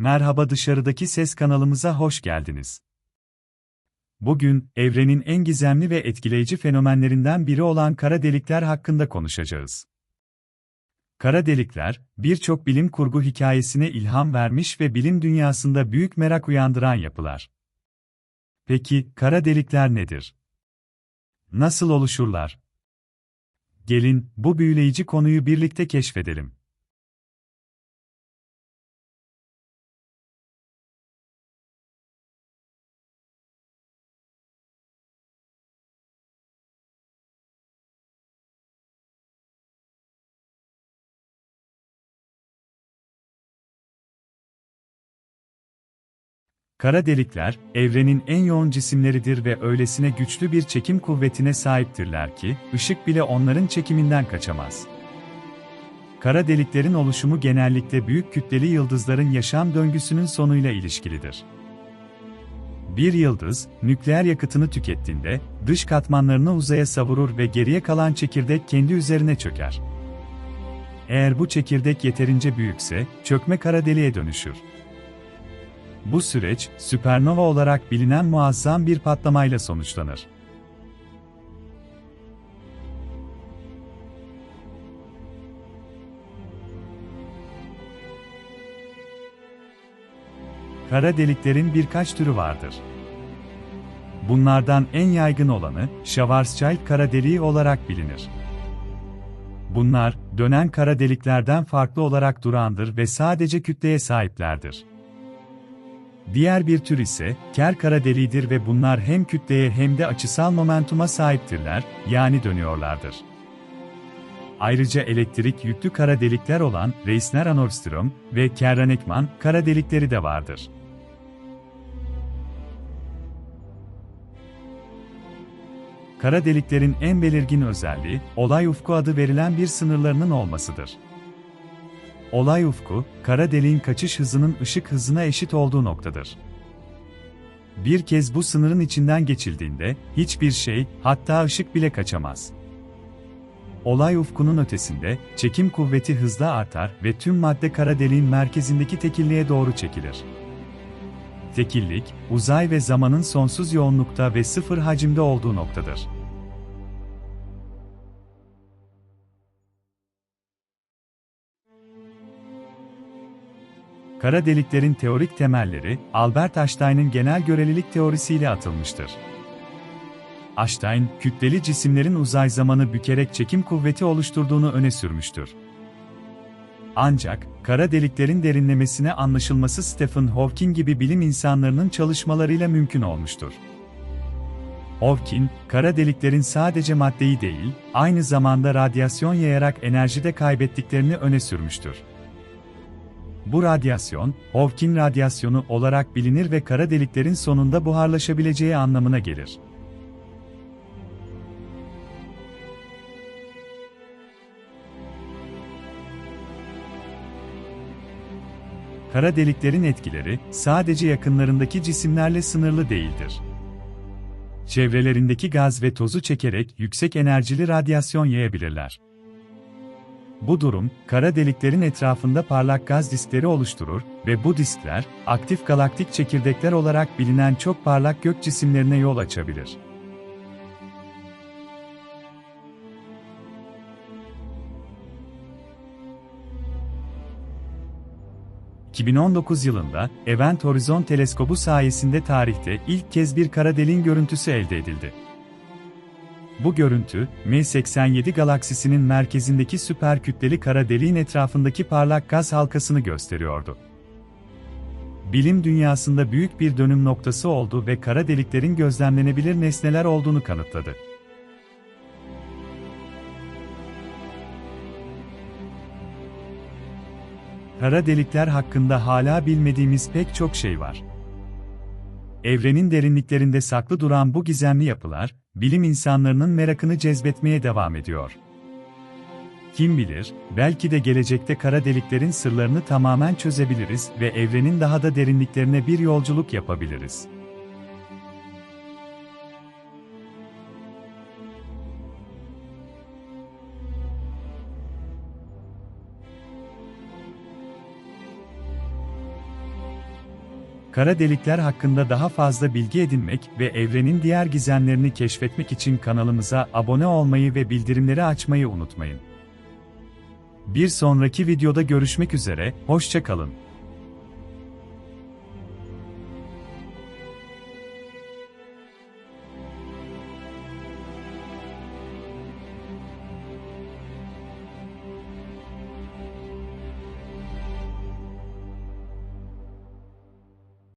Merhaba dışarıdaki ses kanalımıza hoş geldiniz. Bugün, evrenin en gizemli ve etkileyici fenomenlerinden biri olan kara delikler hakkında konuşacağız. Kara delikler, birçok bilim kurgu hikayesine ilham vermiş ve bilim dünyasında büyük merak uyandıran yapılar. Peki, kara delikler nedir? Nasıl oluşurlar? Gelin, bu büyüleyici konuyu birlikte keşfedelim. Kara delikler, evrenin en yoğun cisimleridir ve öylesine güçlü bir çekim kuvvetine sahiptirler ki, ışık bile onların çekiminden kaçamaz. Kara deliklerin oluşumu genellikle büyük kütleli yıldızların yaşam döngüsünün sonuyla ilişkilidir. Bir yıldız, nükleer yakıtını tükettiğinde, dış katmanlarını uzaya savurur ve geriye kalan çekirdek kendi üzerine çöker. Eğer bu çekirdek yeterince büyükse, çökme kara deliğe dönüşür. Bu süreç, süpernova olarak bilinen muazzam bir patlamayla sonuçlanır. Kara deliklerin birkaç türü vardır. Bunlardan en yaygın olanı, Schwarzschild kara deliği olarak bilinir. Bunlar, dönen kara deliklerden farklı olarak durandır ve sadece kütleye sahiplerdir. Diğer bir tür ise, ker kara deliğidir ve bunlar hem kütleye hem de açısal momentuma sahiptirler, yani dönüyorlardır. Ayrıca elektrik yüklü kara delikler olan Reisner Anorstrom ve Kerranekman kara delikleri de vardır. Kara deliklerin en belirgin özelliği, olay ufku adı verilen bir sınırlarının olmasıdır. Olay ufku, kara deliğin kaçış hızının ışık hızına eşit olduğu noktadır. Bir kez bu sınırın içinden geçildiğinde, hiçbir şey, hatta ışık bile kaçamaz. Olay ufkunun ötesinde, çekim kuvveti hızla artar ve tüm madde kara deliğin merkezindeki tekilliğe doğru çekilir. Tekillik, uzay ve zamanın sonsuz yoğunlukta ve sıfır hacimde olduğu noktadır. Kara deliklerin teorik temelleri, Albert Einstein'ın genel görelilik teorisiyle atılmıştır. Einstein, kütleli cisimlerin uzay zamanı bükerek çekim kuvveti oluşturduğunu öne sürmüştür. Ancak, kara deliklerin derinlemesine anlaşılması Stephen Hawking gibi bilim insanlarının çalışmalarıyla mümkün olmuştur. Hawking, kara deliklerin sadece maddeyi değil, aynı zamanda radyasyon yayarak enerjide kaybettiklerini öne sürmüştür. Bu radyasyon, Hawking radyasyonu olarak bilinir ve kara deliklerin sonunda buharlaşabileceği anlamına gelir. Kara deliklerin etkileri sadece yakınlarındaki cisimlerle sınırlı değildir. Çevrelerindeki gaz ve tozu çekerek yüksek enerjili radyasyon yayabilirler. Bu durum, kara deliklerin etrafında parlak gaz diskleri oluşturur ve bu diskler, aktif galaktik çekirdekler olarak bilinen çok parlak gök cisimlerine yol açabilir. ...2019 yılında Event Horizon Teleskobu sayesinde tarihte ilk kez bir kara deliğin görüntüsü elde edildi. Bu görüntü, M87 galaksisinin merkezindeki süper kütleli kara deliğin etrafındaki parlak gaz halkasını gösteriyordu. Bilim dünyasında büyük bir dönüm noktası oldu ve kara deliklerin gözlemlenebilir nesneler olduğunu kanıtladı. Kara delikler hakkında hala bilmediğimiz pek çok şey var. Evrenin derinliklerinde saklı duran bu gizemli yapılar, bilim insanlarının merakını cezbetmeye devam ediyor. Kim bilir, belki de gelecekte kara deliklerin sırlarını tamamen çözebiliriz ve evrenin daha da derinliklerine bir yolculuk yapabiliriz. Kara delikler hakkında daha fazla bilgi edinmek ve evrenin diğer gizemlerini keşfetmek için kanalımıza abone olmayı ve bildirimleri açmayı unutmayın. Bir sonraki videoda görüşmek üzere, hoşça kalın.